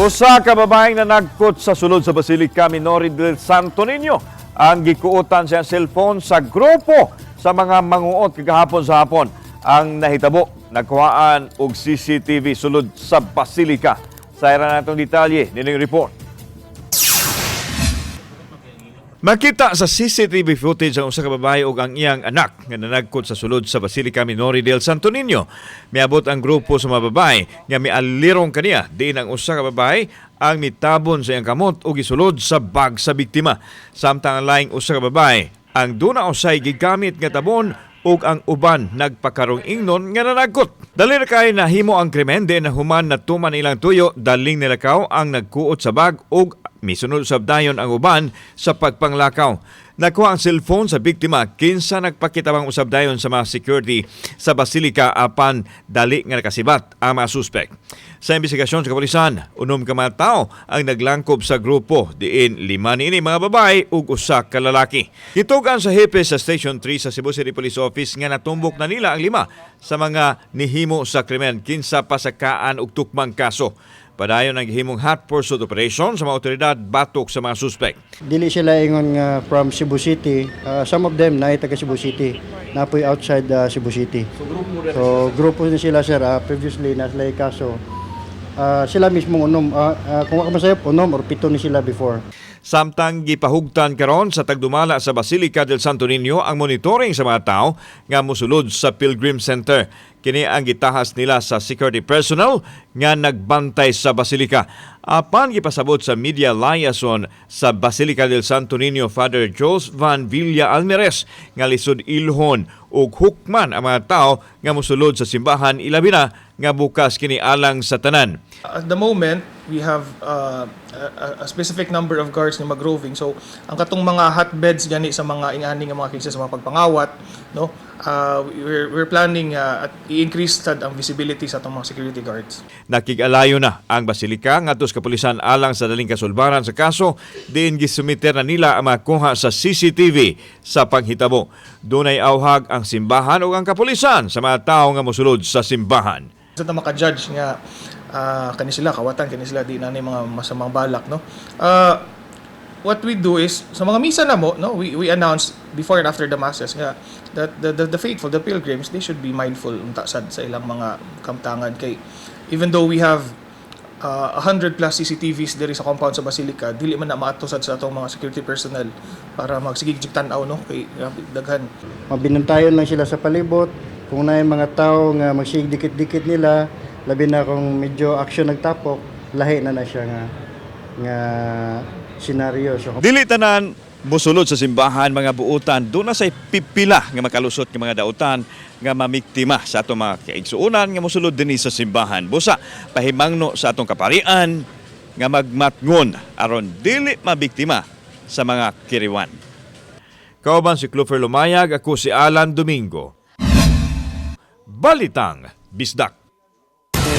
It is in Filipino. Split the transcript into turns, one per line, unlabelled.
Usa ka babaeng na nagkot sa sulod sa Basilica Minori del Santo Niño ang gikuutan sa cellphone sa grupo sa mga manguot kagahapon sa hapon ang nahitabo nagkuhaan og CCTV sulod sa Basilica. Sa ira natong detalye nining report. Makita sa CCTV footage ang usa ka babae ug ang iyang anak nga nanagkot sa sulod sa Basilica Minori del Santo Niño. Miabot ang grupo sa mga babae nga mialirong kaniya diin ang usa ka babae ang mitabon sa iyang kamot ug gisulod sa bag sa biktima. Samtang ang laing usa ka babae ang duna usay gigamit nga tabon ug ang uban nagpakarong ingnon nga nanagkot. Dali na kay nahimo ang krimen di na human na tuman ilang tuyo daling nilakaw ang nagkuot sa bag ug misunod sa dayon ang uban sa pagpanglakaw. Nakuha ang cellphone sa biktima kinsa nagpakitabang usab dayon sa mga security sa Basilica apan dali nga nakasibat ang mga suspect. Sa investigasyon sa kapulisan, unom ka mga tao ang naglangkob sa grupo diin lima niini mga babae ug usa ka lalaki. Hitugan sa hepe sa Station 3 sa Cebu City Police Office nga natumbok na nila ang lima sa mga nihimo sa krimen kinsa pasakaan ug tukmang kaso. Padayon ang gihimong hot pursuit operation sa mga otoridad batok sa mga suspect.
Dili sila ingon nga from Cebu City. Uh, some of them na taga Cebu City. Napoy outside uh, Cebu City. So grupo din sila sir uh, previously na sila kaso. Uh, sila mismo unom uh, uh, kung ako masayop unom or pito ni sila before.
Samtang gipahugtan karon sa tagdumala sa Basilica del Santo Niño ang monitoring sa mga tao nga mosulod sa Pilgrim Center. Kini ang gitahas nila sa security personnel nga nagbantay sa Basilica. Apan gipasabot sa media liaison sa Basilica del Santo Niño Father Jos Van Villa Almeres nga lisod ilhon ug hukman ang mga tao nga mosulod sa simbahan ilabi na nga bukas kini alang sa tanan.
At the moment, we have uh, a, a specific number of guards na mag-roving. So, ang katong mga hotbeds gani sa mga ingani nga mga cases sa mga pagpangawat, no? Uh, we're, we're planning uh, at i-increase sad ang visibility sa atong mga security guards.
Nakigalayo na ang Basilika ngadto sa kapulisan alang sa daling kasulbaran sa kaso diin gisumiter na nila ang makuha sa CCTV sa panghitabo. Dunay awhag ang simbahan ug ang kapulisan sa mga tawo nga mosulod sa simbahan.
Sa so, maka-judge nga uh, kani sila kawatan kani sila di na mga masamang balak no. Uh, what we do is sa mga misa na mo no we, we announce before and after the masses nga that the, the, the faithful the pilgrims they should be mindful unta sad sa ilang mga kamtangan. Kay even though we have uh, 100 plus CCTVs diri sa compound sa Basilica dili man na maato sad sa atong mga security personnel para magsigig tan-aw no kay daghan.
Mabinantayon lang sila sa palibot. Kung na mga tao nga magsig dikit-dikit nila, labi na kung medyo action nagtapok, lahi na na siya nga nga senaryo. So,
Dili tanan mosulod sa simbahan mga buutan do na say pipila nga makalusot nga mga dautan nga mamiktima sa atong mga kaigsuonan nga mosulod dinhi sa simbahan. Busa pahimangno sa atong kaparian nga magmatngon aron dili mabiktima sa mga kiriwan. Kauban si Clover Lumayag, ako si Alan Domingo. Balitang Bisdak.